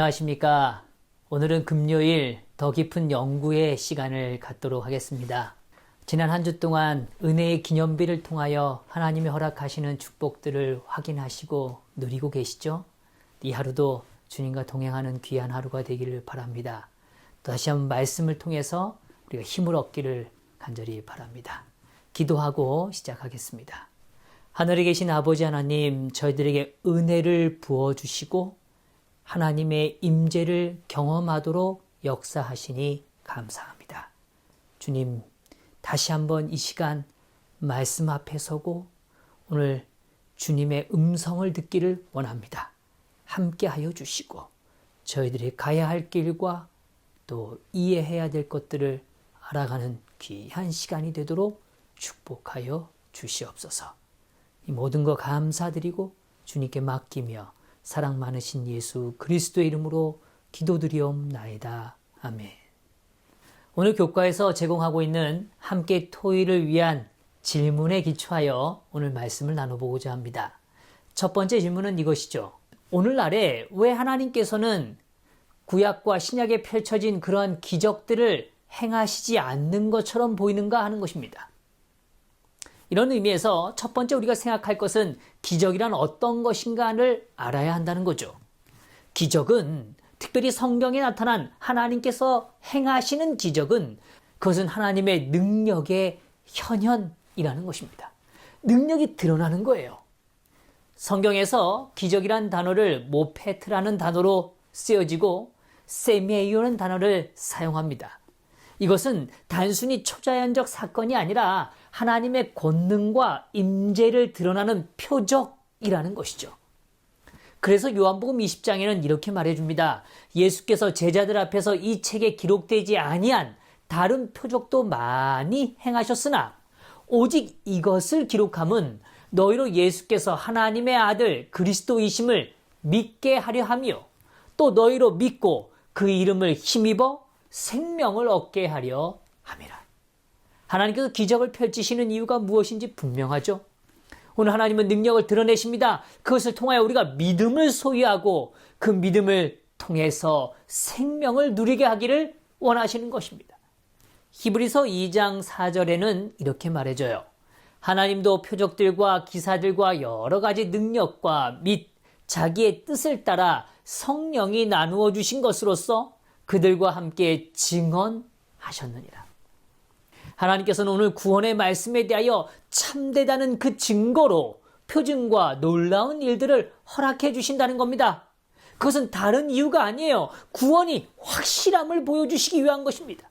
안녕하십니까. 오늘은 금요일 더 깊은 연구의 시간을 갖도록 하겠습니다. 지난 한 주 동안 은혜의 기념비를 통하여 하나님이 허락하시는 축복들을 확인하시고 누리고 계시죠? 이 하루도 주님과 동행하는 귀한 하루가 되기를 바랍니다. 다시 한번 말씀을 통해서 우리가 힘을 얻기를 간절히 바랍니다. 기도하고 시작하겠습니다. 하늘에 계신 아버지 하나님, 저희들에게 은혜를 부어 주시고 하나님의 임재를 경험하도록 역사하시니 감사합니다. 주님, 다시 한번 이 시간 말씀 앞에 서고 오늘 주님의 음성을 듣기를 원합니다. 함께 하여 주시고 저희들이 가야 할 길과 또 이해해야 될 것들을 알아가는 귀한 시간이 되도록 축복하여 주시옵소서. 이 모든 거 감사드리고 주님께 맡기며 사랑 많으신 예수 그리스도의 이름으로 기도드리옵나이다. 아멘. 오늘 교과에서 제공하고 있는 함께 토의를 위한 질문에 기초하여 오늘 말씀을 나눠보고자 합니다. 첫 번째 질문은 이것이죠. 오늘날에 왜 하나님께서는 구약과 신약에 펼쳐진 그러한 기적들을 행하시지 않는 것처럼 보이는가 하는 것입니다. 이런 의미에서 첫 번째 우리가 생각할 것은 기적이란 어떤 것인가를 알아야 한다는 거죠. 기적은 특별히 성경에 나타난 하나님께서 행하시는 기적은 그것은 하나님의 능력의 현현이라는 것입니다. 능력이 드러나는 거예요. 성경에서 기적이란 단어를 모페트라는 단어로 쓰여지고 세미에이오는 단어를 사용합니다. 이것은 단순히 초자연적 사건이 아니라 하나님의 권능과 임재를 드러나는 표적이라는 것이죠. 그래서 요한복음 20장에는 이렇게 말해 줍니다. 예수께서 제자들 앞에서 이 책에 기록되지 아니한 다른 표적도 많이 행하셨으나 오직 이것을 기록함은 너희로 예수께서 하나님의 아들 그리스도이심을 믿게 하려 하며 또 너희로 믿고 그 이름을 힘입어 생명을 얻게 하려 함이라. 하나님께서 기적을 펼치시는 이유가 무엇인지 분명하죠. 오늘 하나님은 능력을 드러내십니다. 그것을 통하여 우리가 믿음을 소유하고 그 믿음을 통해서 생명을 누리게 하기를 원하시는 것입니다. 히브리서 2장 4절에는 이렇게 말해줘요. 하나님도 표적들과 기사들과 여러 가지 능력과 및 자기의 뜻을 따라 성령이 나누어 주신 것으로서 그들과 함께 증언하셨느니라. 하나님께서는 오늘 구원의 말씀에 대하여 참되다는 그 증거로 표징과 놀라운 일들을 허락해 주신다는 겁니다. 그것은 다른 이유가 아니에요. 구원이 확실함을 보여주시기 위한 것입니다.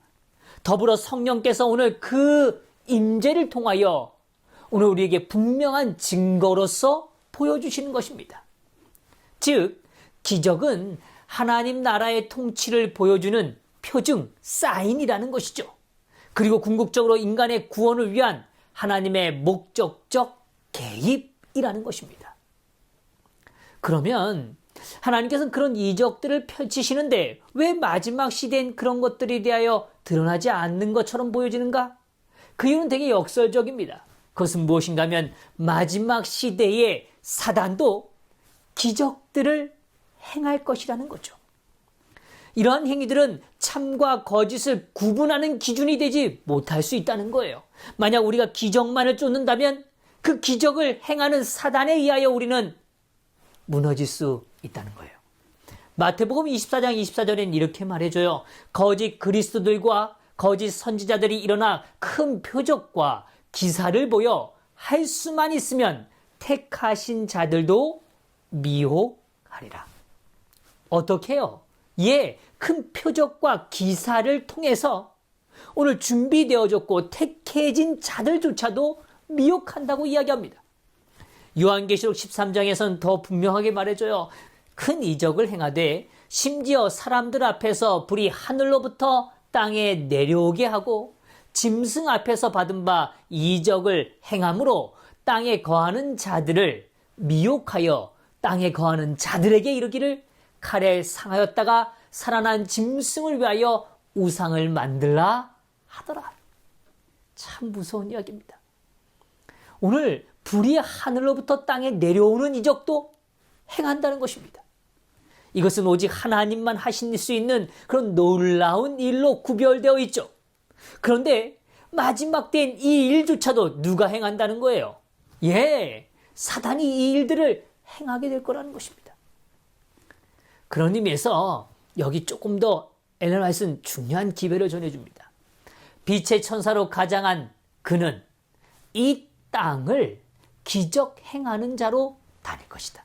더불어 성령께서 오늘 그 임재를 통하여 오늘 우리에게 분명한 증거로서 보여주시는 것입니다. 즉, 기적은 하나님 나라의 통치를 보여주는 표징, 사인이라는 것이죠. 그리고 궁극적으로 인간의 구원을 위한 하나님의 목적적 개입이라는 것입니다. 그러면 하나님께서는 그런 이적들을 펼치시는데 왜 마지막 시대엔 그런 것들에 대하여 드러나지 않는 것처럼 보여지는가? 그 이유는 되게 역설적입니다. 그것은 무엇인가 하면 마지막 시대에 사단도 기적들을 행할 것이라는 거죠. 이러한 행위들은 참과 거짓을 구분하는 기준이 되지 못할 수 있다는 거예요. 만약 우리가 기적만을 쫓는다면 그 기적을 행하는 사단에 의하여 우리는 무너질 수 있다는 거예요. 마태복음 24장 24절엔 이렇게 말해줘요. 거짓 그리스도들과 거짓 선지자들이 일어나 큰 표적과 기사를 보여 할 수만 있으면 택하신 자들도 미혹하리라. 어떻게 해요? 예, 큰 표적과 기사를 통해서 오늘 준비되어졌고 택해진 자들조차도 미혹한다고 이야기합니다. 요한계시록 13장에서는 더 분명하게 말해줘요. 큰 이적을 행하되 심지어 사람들 앞에서 불이 하늘로부터 땅에 내려오게 하고 짐승 앞에서 받은 바 이적을 행함으로 땅에 거하는 자들을 미혹하여 땅에 거하는 자들에게 이르기를 칼에 상하였다가 살아난 짐승을 위하여 우상을 만들라 하더라. 참 무서운 이야기입니다. 오늘 불이 하늘로부터 땅에 내려오는 이적도 행한다는 것입니다. 이것은 오직 하나님만 하실 수 있는 그런 놀라운 일로 구별되어 있죠. 그런데 마지막 때인 이 일조차도 누가 행한다는 거예요? 예, 사단이 이 일들을 행하게 될 거라는 것입니다. 그런 의미에서 여기 조금 더 엘렌 화이트는 중요한 기별을 전해줍니다. 빛의 천사로 가장한 그는 이 땅을 기적 행하는 자로 다닐 것이다.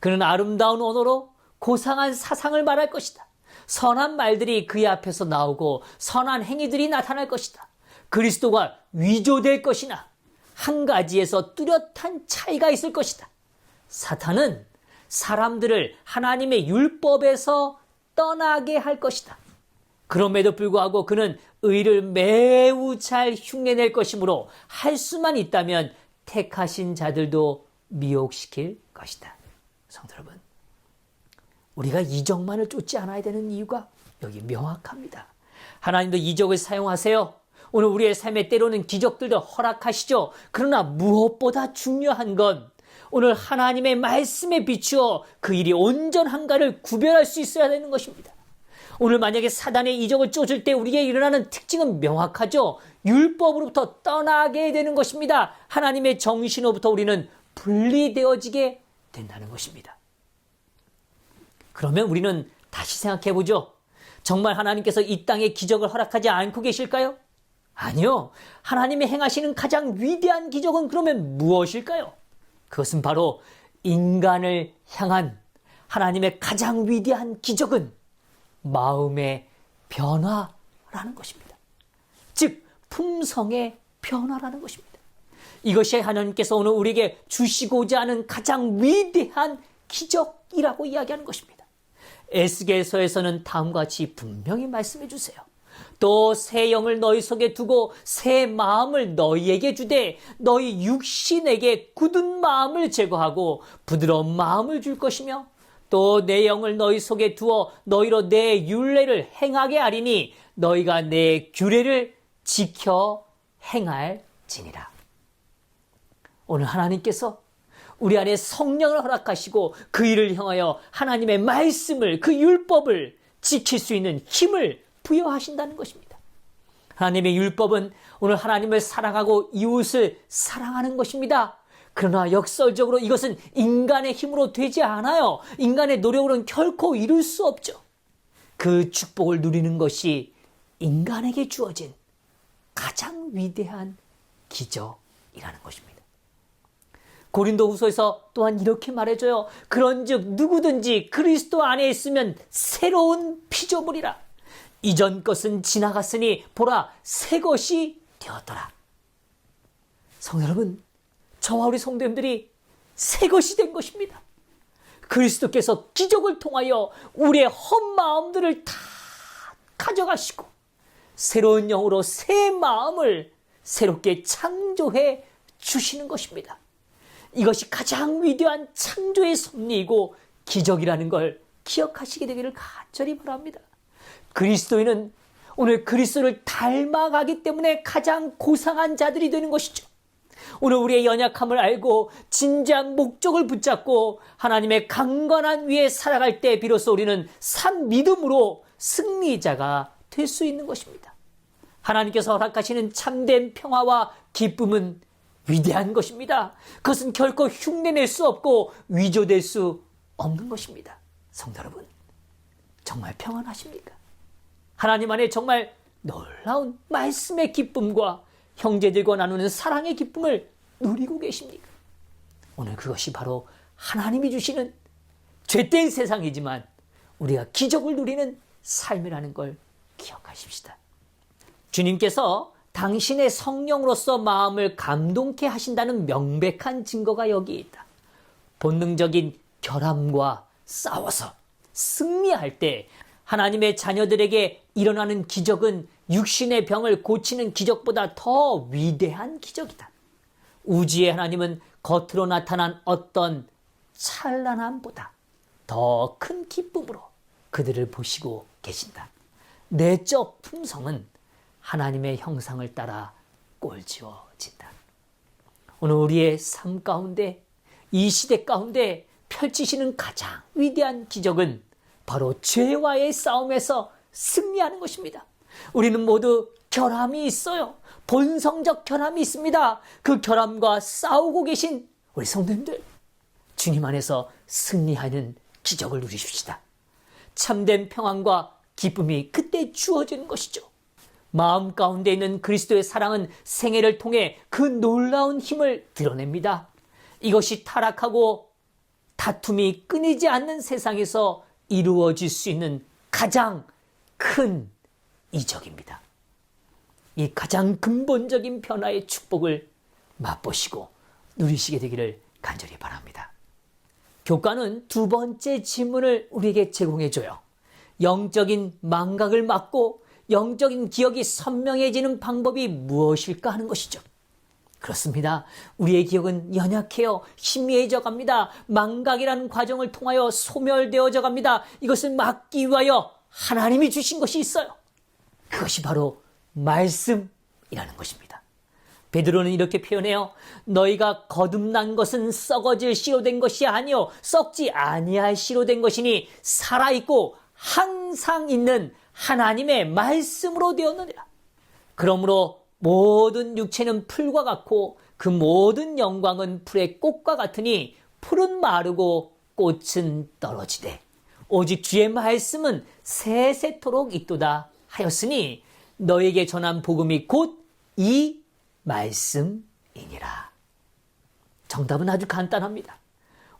그는 아름다운 언어로 고상한 사상을 말할 것이다. 선한 말들이 그의 앞에서 나오고 선한 행위들이 나타날 것이다. 그리스도가 위조될 것이나 한 가지에서 뚜렷한 차이가 있을 것이다. 사탄은 사람들을 하나님의 율법에서 떠나게 할 것이다. 그럼에도 불구하고 그는 의를 매우 잘 흉내낼 것이므로 할 수만 있다면 택하신 자들도 미혹시킬 것이다. 성도 여러분, 우리가 이적만을 쫓지 않아야 되는 이유가 여기 명확합니다. 하나님도 이적을 사용하세요. 오늘 우리의 삶에 때로는 기적들도 허락하시죠. 그러나 무엇보다 중요한 건 오늘 하나님의 말씀에 비추어 그 일이 온전한가를 구별할 수 있어야 되는 것입니다. 오늘 만약에 사단의 이적을 쫓을 때 우리에게 일어나는 특징은 명확하죠. 율법으로부터 떠나게 되는 것입니다. 하나님의 정신으로부터 우리는 분리되어지게 된다는 것입니다. 그러면 우리는 다시 생각해 보죠. 정말 하나님께서 이 땅에 기적을 허락하지 않고 계실까요? 아니요. 하나님이 행하시는 가장 위대한 기적은 그러면 무엇일까요? 그것은 바로 인간을 향한 하나님의 가장 위대한 기적은 마음의 변화라는 것입니다. 즉, 품성의 변화라는 것입니다. 이것이 하나님께서 오늘 우리에게 주시고자 하는 가장 위대한 기적이라고 이야기하는 것입니다. 에스겔서에서는 다음과 같이 분명히 말씀해 주세요. 또 새 영을 너희 속에 두고 새 마음을 너희에게 주되 너희 육신에게 굳은 마음을 제거하고 부드러운 마음을 줄 것이며 또 내 영을 너희 속에 두어 너희로 내 율례를 행하게 하리니 너희가 내 규례를 지켜 행할지니라. 오늘 하나님께서 우리 안에 성령을 허락하시고 그 일을 향하여 하나님의 말씀을 그 율법을 지킬 수 있는 힘을 부여하신다는 것입니다. 하나님의 율법은 오늘 하나님을 사랑하고 이웃을 사랑하는 것입니다. 그러나 역설적으로 이것은 인간의 힘으로 되지 않아요. 인간의 노력으로는 결코 이룰 수 없죠. 그 축복을 누리는 것이 인간에게 주어진 가장 위대한 기적이라는 것입니다. 고린도 후서에서 또한 이렇게 말해줘요. 그런 즉 누구든지 그리스도 안에 있으면 새로운 피조물이라. 이전 것은 지나갔으니 보라 새 것이 되었더라. 성도 여러분, 저와 우리 성도님들이 새 것이 된 것입니다. 그리스도께서 기적을 통하여 우리의 헛마음들을 다 가져가시고 새로운 영으로 새 마음을 새롭게 창조해 주시는 것입니다. 이것이 가장 위대한 창조의 섭리이고 기적이라는 걸 기억하시게 되기를 간절히 바랍니다. 그리스도인은 오늘 그리스도를 닮아가기 때문에 가장 고상한 자들이 되는 것이죠. 오늘 우리의 연약함을 알고 진지한 목적을 붙잡고 하나님의 강건한 위에 살아갈 때 비로소 우리는 산 믿음으로 승리자가 될 수 있는 것입니다. 하나님께서 허락하시는 참된 평화와 기쁨은 위대한 것입니다. 그것은 결코 흉내낼 수 없고 위조될 수 없는 것입니다. 성도 여러분, 정말 평안하십니까? 하나님 안에 정말 놀라운 말씀의 기쁨과 형제들과 나누는 사랑의 기쁨을 누리고 계십니까? 오늘 그것이 바로 하나님이 주시는 죄된 세상이지만 우리가 기적을 누리는 삶이라는 걸 기억하십시다. 주님께서 당신의 성령으로서 마음을 감동케 하신다는 명백한 증거가 여기 있다. 본능적인 결함과 싸워서 승리할 때 하나님의 자녀들에게 일어나는 기적은 육신의 병을 고치는 기적보다 더 위대한 기적이다. 우지의 하나님은 겉으로 나타난 어떤 찬란함보다 더 큰 기쁨으로 그들을 보시고 계신다. 내적 품성은 하나님의 형상을 따라 꼴지어진다. 오늘 우리의 삶 가운데 이 시대 가운데 펼치시는 가장 위대한 기적은 바로 죄와의 싸움에서 승리하는 것입니다. 우리는 모두 결함이 있어요. 본성적 결함이 있습니다. 그 결함과 싸우고 계신 우리 성도님들, 주님 안에서 승리하는 기적을 누리십시다. 참된 평안과 기쁨이 그때 주어지는 것이죠. 마음 가운데 있는 그리스도의 사랑은 생애를 통해 그 놀라운 힘을 드러냅니다. 이것이 타락하고 다툼이 끊이지 않는 세상에서 이루어질 수 있는 가장 큰 이적입니다. 이 가장 근본적인 변화의 축복을 맛보시고 누리시게 되기를 간절히 바랍니다. 교과는 두 번째 질문을 우리에게 제공해줘요. 영적인 망각을 막고 영적인 기억이 선명해지는 방법이 무엇일까 하는 것이죠. 그렇습니다. 우리의 기억은 연약해요. 희미해져 갑니다. 망각이라는 과정을 통하여 소멸되어져 갑니다. 이것을 막기 위하여 하나님이 주신 것이 있어요. 그것이 바로 말씀이라는 것입니다. 베드로는 이렇게 표현해요. 너희가 거듭난 것은 썩어질 씨로 된 것이 아니요 썩지 아니할 씨로 된 것이니 살아 있고 항상 있는 하나님의 말씀으로 되었느니라. 그러므로 모든 육체는 풀과 같고 그 모든 영광은 풀의 꽃과 같으니 풀은 마르고 꽃은 떨어지되 오직 주의 말씀은 세세토록 있도다 하였으니 너에게 전한 복음이 곧 이 말씀이니라. 정답은 아주 간단합니다.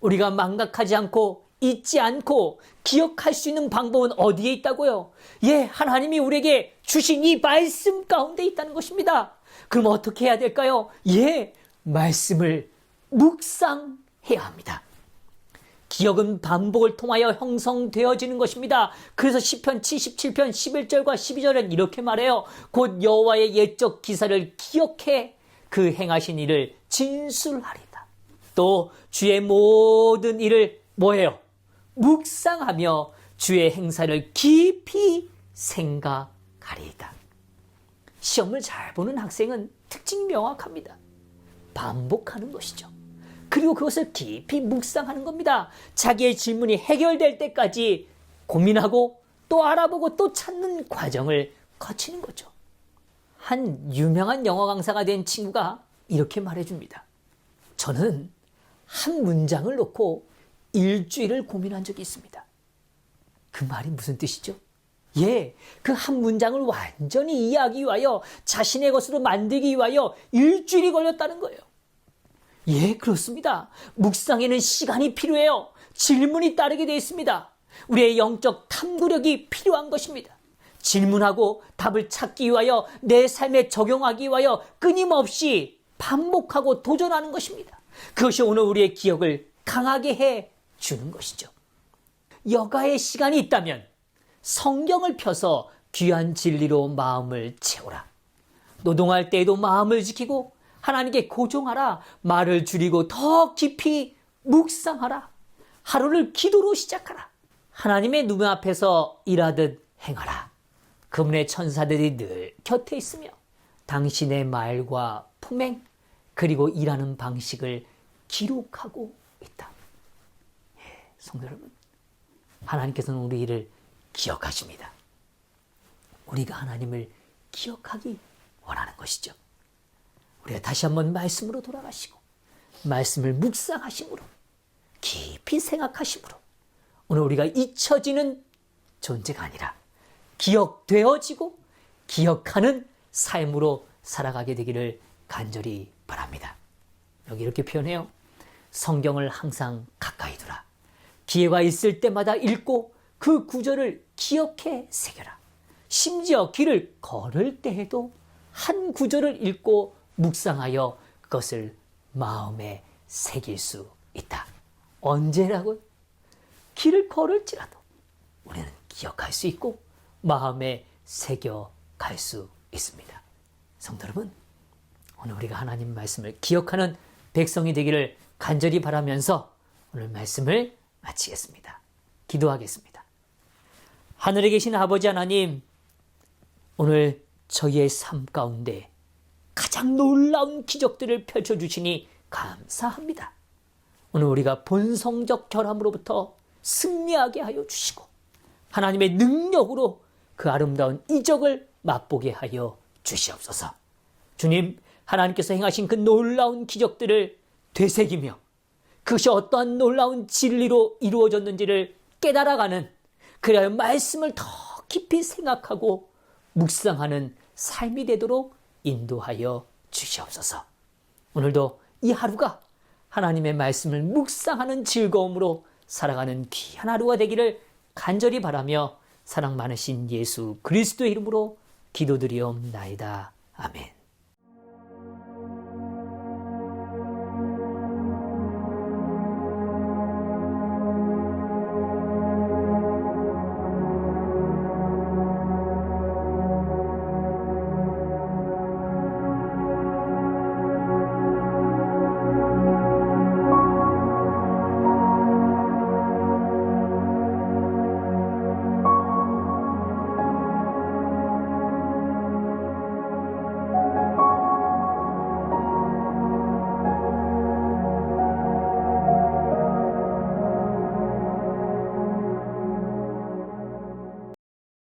우리가 망각하지 않고 잊지 않고 기억할 수 있는 방법은 어디에 있다고요? 예, 하나님이 우리에게 주신 이 말씀 가운데 있다는 것입니다. 그럼 어떻게 해야 될까요? 예, 말씀을 묵상해야 합니다. 기억은 반복을 통하여 형성되어지는 것입니다. 그래서 시편 77편 11절과 12절은 이렇게 말해요. 곧 여호와의 옛적 기사를 기억해 그 행하신 일을 진술하리다. 또 주의 모든 일을 뭐예요? 묵상하며 주의 행사를 깊이 생각하리이다. 시험을 잘 보는 학생은 특징이 명확합니다. 반복하는 것이죠. 그리고 그것을 깊이 묵상하는 겁니다. 자기의 질문이 해결될 때까지 고민하고 또 알아보고 또 찾는 과정을 거치는 거죠. 한 유명한 영어 강사가 된 친구가 이렇게 말해줍니다. 저는 한 문장을 놓고 일주일을 고민한 적이 있습니다. 그 말이 무슨 뜻이죠? 예, 그 한 문장을 완전히 이해하기 위하여 자신의 것으로 만들기 위하여 일주일이 걸렸다는 거예요. 예, 그렇습니다. 묵상에는 시간이 필요해요. 질문이 따르게 되어 있습니다. 우리의 영적 탐구력이 필요한 것입니다. 질문하고 답을 찾기 위하여 내 삶에 적용하기 위하여 끊임없이 반복하고 도전하는 것입니다. 그것이 오늘 우리의 기억을 강하게 해 주는 것이죠. 여가의 시간이 있다면 성경을 펴서 귀한 진리로 마음을 채우라. 노동할 때에도 마음을 지키고 하나님께 고종하라. 말을 줄이고 더 깊이 묵상하라. 하루를 기도로 시작하라. 하나님의 눈 앞에서 일하듯 행하라. 그분의 천사들이 늘 곁에 있으며 당신의 말과 품행 그리고 일하는 방식을 기록하고 있다. 예, 성도 여러분, 하나님께서는 우리 일을 기억하십니다. 우리가 하나님을 기억하기 원하는 것이죠. 우리가 다시 한번 말씀으로 돌아가시고 말씀을 묵상하심으로 깊이 생각하심으로 오늘 우리가 잊혀지는 존재가 아니라 기억되어지고 기억하는 삶으로 살아가게 되기를 간절히 바랍니다. 여기 이렇게 표현해요. 성경을 항상 가까이 두라. 기회가 있을 때마다 읽고 그 구절을 기억해 새겨라. 심지어 길을 걸을 때에도 한 구절을 읽고 묵상하여 그것을 마음에 새길 수 있다. 언제라고? 길을 걸을지라도 우리는 기억할 수 있고 마음에 새겨 갈 수 있습니다. 성도 여러분, 오늘 우리가 하나님 말씀을 기억하는 백성이 되기를 간절히 바라면서 오늘 말씀을 마치겠습니다. 기도하겠습니다. 하늘에 계신 아버지 하나님, 오늘 저희의 삶 가운데 가장 놀라운 기적들을 펼쳐주시니 감사합니다. 오늘 우리가 본성적 결함으로부터 승리하게 하여 주시고 하나님의 능력으로 그 아름다운 이적을 맛보게 하여 주시옵소서. 주님, 하나님께서 행하신 그 놀라운 기적들을 되새기며 그것이 어떠한 놀라운 진리로 이루어졌는지를 깨달아가는 그래야 말씀을 더 깊이 생각하고 묵상하는 삶이 되도록 인도하여 주시옵소서. 오늘도 이 하루가 하나님의 말씀을 묵상하는 즐거움으로 살아가는 귀한 하루가 되기를 간절히 바라며 사랑 많으신 예수 그리스도의 이름으로 기도드리옵나이다. 아멘.